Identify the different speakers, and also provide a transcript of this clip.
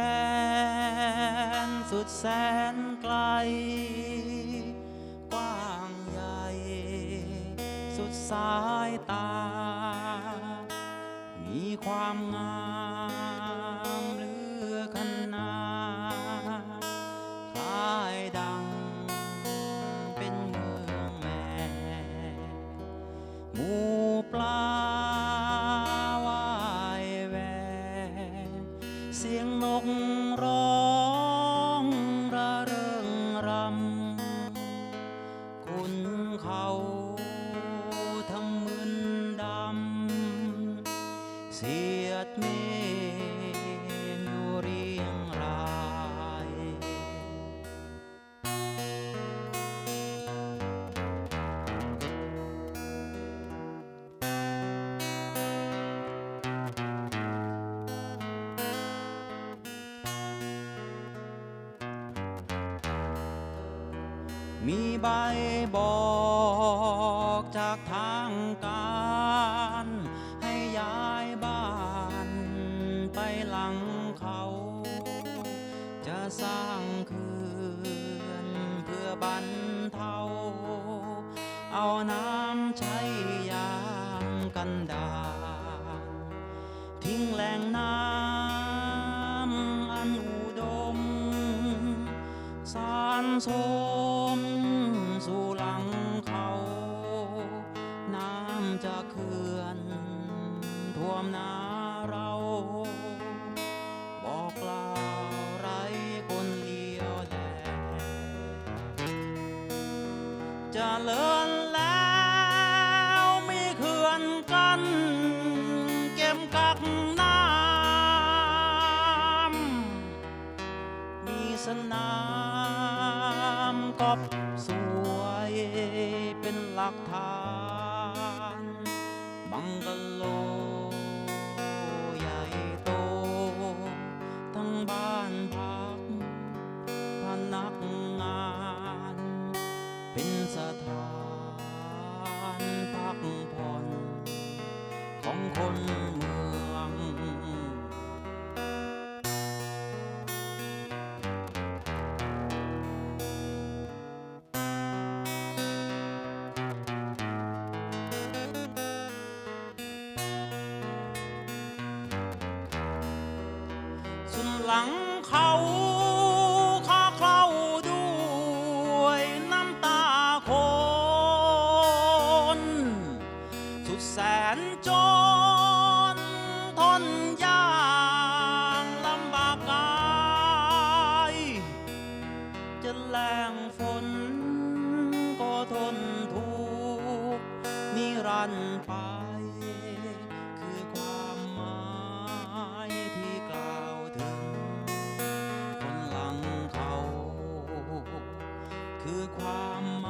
Speaker 1: ดนแดนสุดแสนไกล กว้างใหญ่ สุดสายตา มีความงามเลือขนาคล้ายดัง เป็นเมืองแม่ มีใบบอกจากทางการ ให้ย้ายบ้านไปหลังเขา จะสร้างเขื่อนเพื่อบรรเทา เอาน้ำใช้ยามกันดาทิ้งแหล่งน้ำอันอุดม สารสมำจะเขื่อนท่วมนาเรา บอกกล่าวไรคนเลี้ยวแลจะเลินแล้วมีเขื่อนกันเก็บกักน้ำมีสนามกอบสวยเป็นหลักฐาน ของคนเมือง สุดหลังเขา นจนทนยางลำบากกายจะแรงฝนก็ทนทุกนิรันดร์ไป คือความหมายที่กล่าวถึง คนหลังเขา คือความหมาย